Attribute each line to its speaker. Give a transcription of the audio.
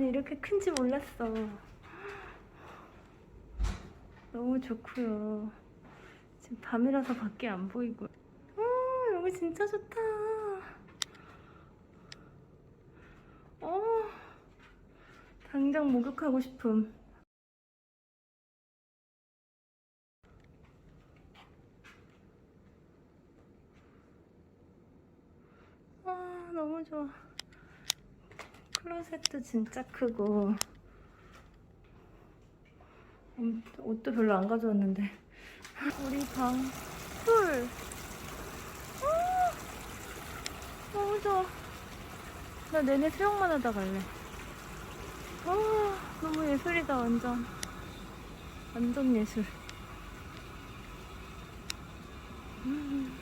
Speaker 1: 이렇게 큰지 몰랐어. 너무 좋고요. 지금 밤이라서 밖에 안 보이고. 어, 여기 진짜 좋다. 어, 당장 목욕하고 싶음. 아, 너무 좋아. 클로셋도 진짜 크고. 음, 옷도 별로 안 가져왔는데. 우리 방, 풀. 아, 너무 좋아. 나 내내 수영만 하다 갈래. 아, 너무 예술이다, 완전. 완전 예술. 음.